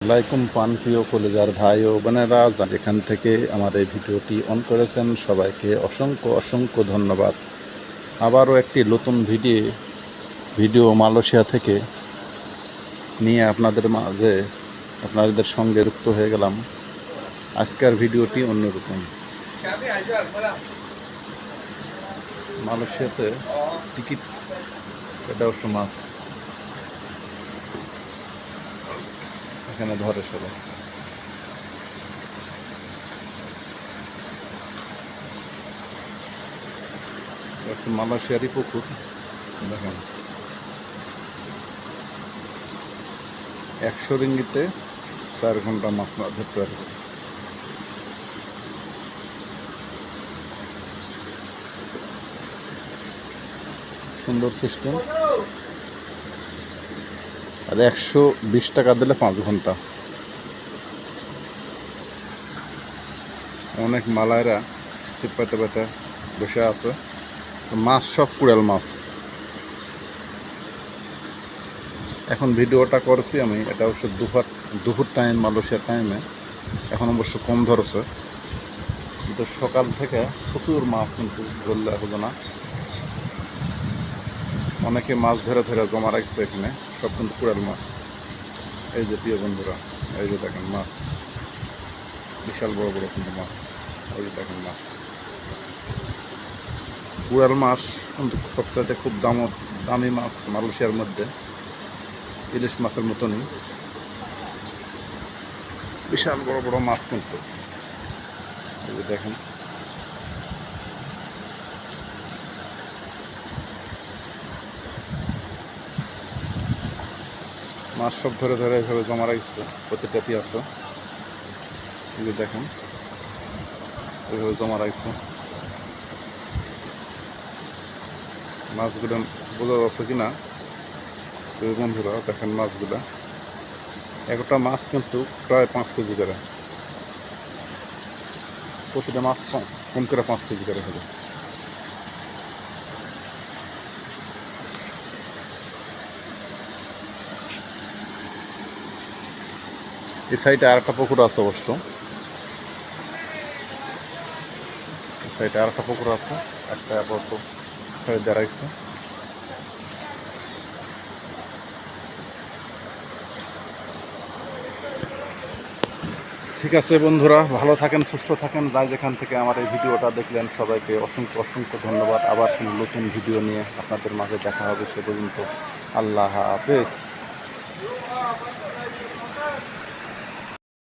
লাইকুম পান প্রিয় কলেজার ভাই ও বোনেরা যারা এখান থেকে আমার এই ভিডিওটি অন করেছেন, সবাইকে অসংখ্য অসংখ্য ধন্যবাদ। আবারও একটি নতুন ভিডিও ভিডিও মালয়েশিয়া থেকে নিয়ে আপনাদের মাঝে আপনাদের সঙ্গে যুক্ত হয়ে গেলাম। আজকের ভিডিওটি অন্যরকম। মালয়েশিয়াতে টিকিট এটা অবশ্য এখানে ধরে সবাই একটু মালয়েশিয়ারই পুকুর, দেখেন। একশো রিঙ্গিতে চার ঘণ্টা মাছ ধরতে পারবে সুন্দর সিস্টেম আর একশো বিশ টাকা দিলে পাঁচ ঘণ্টা। অনেক মালায়রা সিট পাতে বসে আছে। মাছ সব কুড়াল মাছ। এখন ভিডিওটা করছি আমি, এটা অবশ্য দুপুর দুপুর টাইম মালয়েশিয়ার টাইমে এখন অবশ্য কম ধরছে। কিন্তু সকাল থেকে প্রচুর মাছ কিন্তু ধরলে হবে না। অনেকে মাছ ধরে ধরে জমা রাখছে এখানে। সব কিন্তু কুড়াল মাছ। এই যে প্রিয় বন্ধুরা, এই যে দেখেন মাছ। বিশাল বড় বড় কিন্তু মাছ। এই যে দেখেন মাছ। কুড়াল মাছ কিন্তু সবচাইতে খুব দাম দামি মাছ মালয়েশিয়ার মধ্যে। ইলিশ মাছের মতনই। বিশাল বড় বড় মাছ কিন্তু। দেখেন। মাছ সব ধরে ধরে এভাবে জমা রাখছে, প্রতিটা আছে এই দেখেন, এভাবে জমা রাখছে। মাছগুলো বোঝা যাচ্ছে কি না? বন্ধুরা, দেখেন মাছগুলা। একটা মাছ কিন্তু প্রায় পাঁচ কেজি করে। প্রতিটা মাছ কম করে পাঁচ কেজি করে হবে। এই সাইডে আর একটা পুকুর আছে অবশ্য। সাইডে আর একটা পুকুর আছে, একটা সাইড দাঁড়াইছে। ঠিক আছে বন্ধুরা, ভালো থাকেন, সুস্থ থাকেন, যাই যেখান থেকে আমার এই ভিডিওটা দেখলেন, সবাইকে অসংখ্য অসংখ্য ধন্যবাদ। আবার কোনো নতুন ভিডিও নিয়ে আপনাদের মাঝে দেখা হবে সে পর্যন্ত। আল্লাহ হাফেজ।